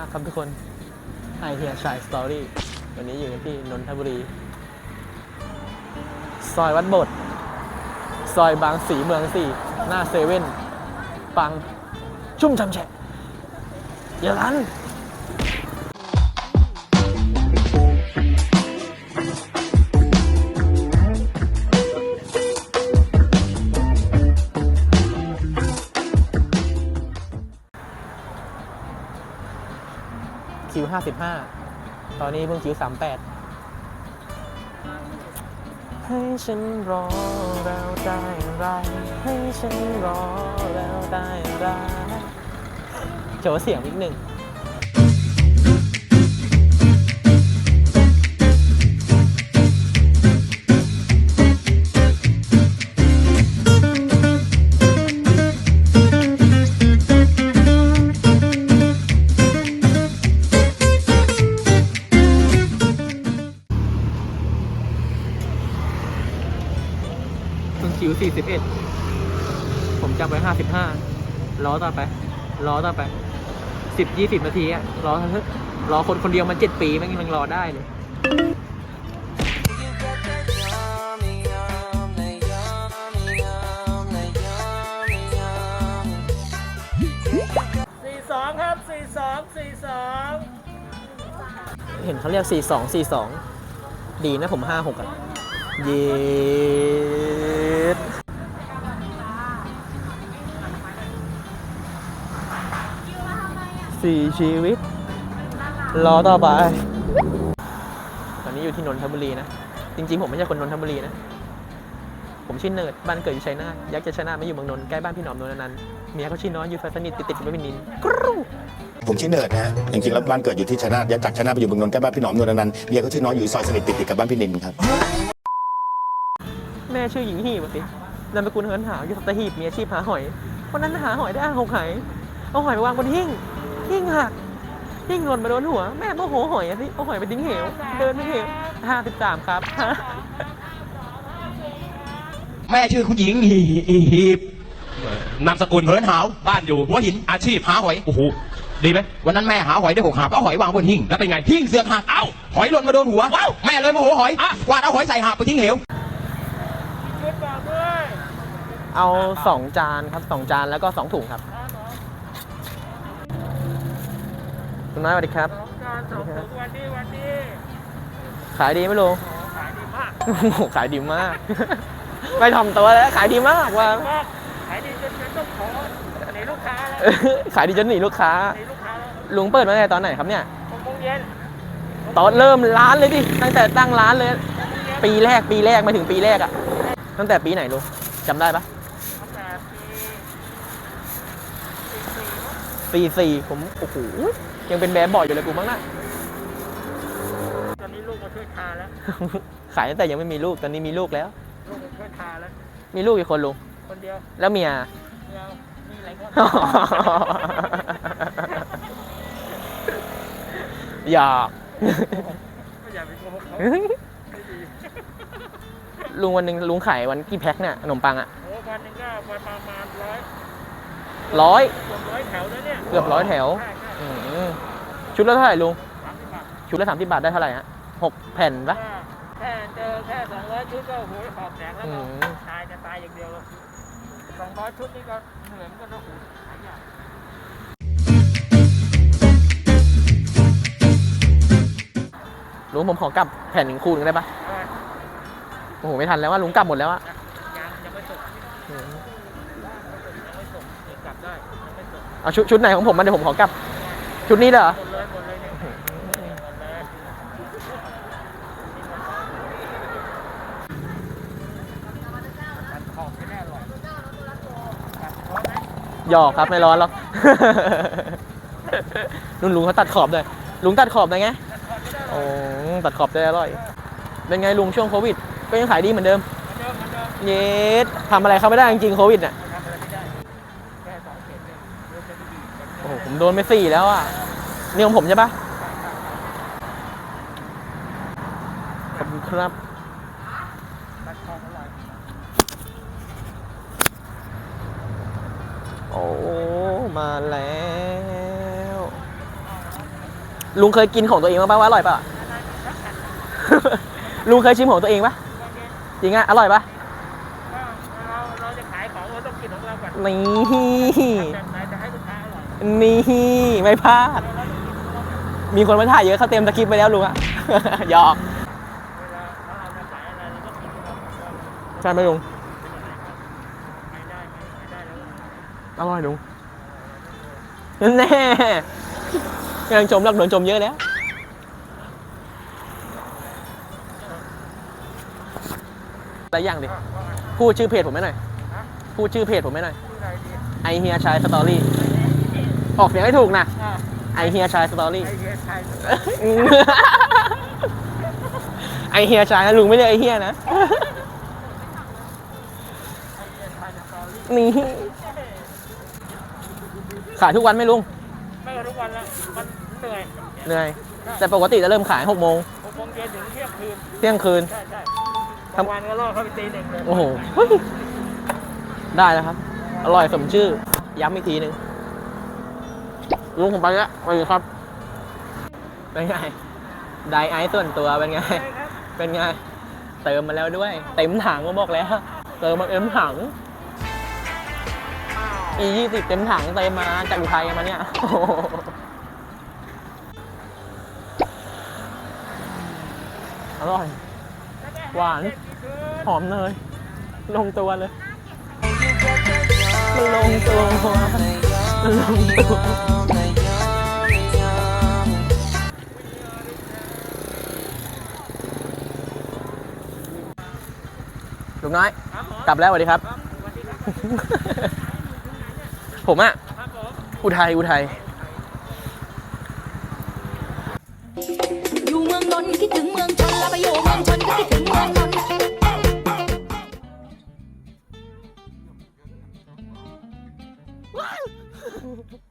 ากครับทุกคนไอเฮียชายสตอรี่วันนี้อยู่ที่นนทบุรี ซอยวัดโบดซอยบางสีเมืองสี่ หน้าเซเว่น ปังชุ่มชำแฉะอย่าลัน ห้าสิบห้าตอนนี้เพิ่งจิ๋วสามแปดให้ฉันรอแล้วได้ไร ให้ฉันรอแล้วได้ไรโชว์เสียงอีกหนึ่ง คิว41 ผมจำไว้ 55รอต่อไปรอต่อไป 10 20 นาทีอะรอเถอะรอคนคนเดียวมัน 7 ปีแม่งยังรอได้เลยสี่สองครับสี่สองสี่สองเห็นเขาเรียก 42 42 ดีนะผม 56อะ เย็ดสี่ชีวิต รอต่อไป ตอนนี้อยู่ที่นนทบุรีนะ จริงๆ ผมไม่ใช่คนนนทบุรีนะ ผมชื่อเนิร์ด บ้านเกิดอยู่ชัยนาทยักษ์จะชัยนาทไม่อยู่เมืองนนท์ใกล้บ้านพี่หนอมนนท์นันต์เมียเขาชื่อน้อยอยู่แฟนสนิทติดๆกับพี่นินกรูผมชื่อเนิร์ดนะฮะจริงๆแล้วบ้านเกิดอยู่ที่ชัยนาทย้ายจากชัยนาทไปอยู่เมืองนนท์ใกล้บ้านพี่หนอมนวลอนันต์เมียเขาชื่อน้อยอยู่ซอยสนิทติดๆกับบ้านพี่นินครับ ม่ชื่อหญิงหีบอะสินามสกุลเฮิร์นหาวอยู่สัตหีบมีอาชีพหาหอยวันนั้นหาหอยได้หกหอยเอาหอยไปวางบนหิ้งหิ้งหักหิ้งหล่นมาโดนหัวแม่โมโหหอยอะสิเอาหอยไปทิ้งเหวเดินไปเหวห้าสิบสามครับแม่ชื่อคุณหญิงหีบนามสกุลเหินหาวบ้านอยู่หัวหินอาชีพหาหอยโอ้โหดีไหมวันนั้นแม่หาหอยได้หกหาบเอาหอยวางบนหิ้งแล้วเป็นไงหิ้งเสือกหักเอ้าหอยหล่นมาโดนหัวว้าวแม่เลยโมโหหอยอะกวาดเอาหอยใส่หาบไปทิ้งเหวชุดบอกด้วย เอาสองจานครับสองจานแล้วก็สองถุงครับคุณน้อยสวัสดีครับ สองการสองถึงวันนี้วันนี้ขายดีไหมลุงขายดีมากโอ้โหขายดีมากไม่ทำตัวแล้วขายดีมากว่ะมากขายดีจนจนต้องขอหนีลูกค้าแล้วขายดีจนหนีลูกค้าหนีลูกค้าแล้วลุงเปิดมาตั้งแต่ตอนไหนครับเนี่ยหกโมงเย็นตอนเริ่มร้านเลยดิตั้งแต่ตั้งร้านเลย ปีแรกปีแรกมาถึงปีแรกอะตั้งแต่ปีไหนลุงจำได้ปะ ตั้งแต่ ปีปีสี่ผมโอ้โหยังเป็นแบบบอยอยู่เลยกูมั้งน่ะตอนนี้ลูกมาช่วยทาแล้ว ขายตั้งแต่ยังไม่มีลูกตอนนี้มีลูกแล้ว ลูกมาช่วยทาแล้ว มีลูกกี่คนลุงคนเดียวแล้วเมียเดียวมีหลายคนอยากไม่อยากไปโกหกเขาไม่ดีลุงวันหนึ่งลุงขายวันกี่แพ็คเนี่ยขนมปังอะโอ้วันหนึงก็ประมาณร้อย ร้อยเกือบร้อยแถวแล้วเนี่ยเกือบร้อยแถวใช่ใช่อืมชุดละเท่าไหร่ลุงสามสิบบาทชุดละสามสิบบาทได้เท่าไหร่ฮะหกแผ่นปะแค่เจอแค่สองร้อยชุดก็โหยหอบแดงแล้วอืก็มตายจะตายอย่างเดียวเลยสองร้อยชุดนี่ก็เหนื่อยเหมือนกันนะโอ้โหหายากลุงผมขอกลับแผ่นหนึ่งคู่หนึงได้ปะเอาไว้โอ้โหไม่ทันแล้วว่าลุงกลับหมดแล้วอะ ยังยังไม่ส่ง อืม ยังไม่ส่งเดี๋ยวกลับได้ยังไม่ส่ง เอาชุดชุดไหนของผมมาเดี๋ยวผมขอกลับ ชุดนี้เหรอหยอกครับไม่ร้อนหรอกนุ่นลุงเขาตัดขอบเลยลุงตัดขอบได้ไงโอ้ตัดขอบได้อร่อย เป็นไงลุงช่วงโควิด ก็ยังขายดีเหมือนเดิมเหมือนเดิมเหมือนเดิมเย็ดทำอะไรเขาไม่ได้จริงๆโควิดเนี่ย โอ้โหผมโดนไปสี่แล้วอะนี่ของผมใช่ปะขอบคุณครับตัดขอบอร่อยโอ้มาแล้วเลุงเคยกินของตัวเองบ้างปะว่าอร่อยปะลุงเคยชิมของตัวเองปะจริงอะอร่อยปะเราเราจะขายของเราต้องกินของเราก่อนนี่ นี่ไม่พลาด มีคนมาถ่ายเยอะเขาเต็มสคริปไปแล้วลุงอะหยอกใช่ไหมลุงอร่อยลุงแน่ยังชมหลักโดนชมเยอะแล้วแต่อย่างดิพูดชื่อเพจผมไม่หน่อยพูดชื่อเพจผมไม่หน่อยไอเฮียชายสตอรี่ ออกเสียงให้ถูกนะอ่าไอเฮียชายสตอรี่ไอเฮียชัยไอเฮียชายนะลุงไม่เรียกไอเฮียนะไอเฮียชัยสตอรี่นี่ขายทุกวันไหมลุงไม่ก็ทุกวันละมันเหนื่อยเหนื่อยแต่ปกติจะเริ่มขาย6โมงหกโมงเย็นถึงเที่ยงคืนเที่ยงคืน ใช่ใช่บางวันก็ล่อเข้าไปตีหนึ่งเลย โอ้โหเฮ้ยได้แล้วครับ อร่อยสมชื่อ ย้ำอีกทีหนึ่ง ลุงผมไปแล้วสวัสดีครับ เป็นไง ไดไอซ์ส่วนตัวเป็นไง เป็นไง เติมมาแล้วด้วย เต็มถังก็บอกแล้ว เติมมาเต็มถังอียี่สิบเต็มถังเติมมาจากอุทัยมาเนี่ยโอ้โหอร่อย หวาน หอมเนย ลงตัวเลย มันลงตัว มันลงตัว ลุงน้อยครับผมกลับแล้วสวัสดีครับครับสวัสดีครับผมอะครับผมอุทัยอุทัยอยู่เมืองนนท์คิดถึงเมืองชนแล้วไปอยู่เมืองชนก็คิดถึงเมืองนนท์เ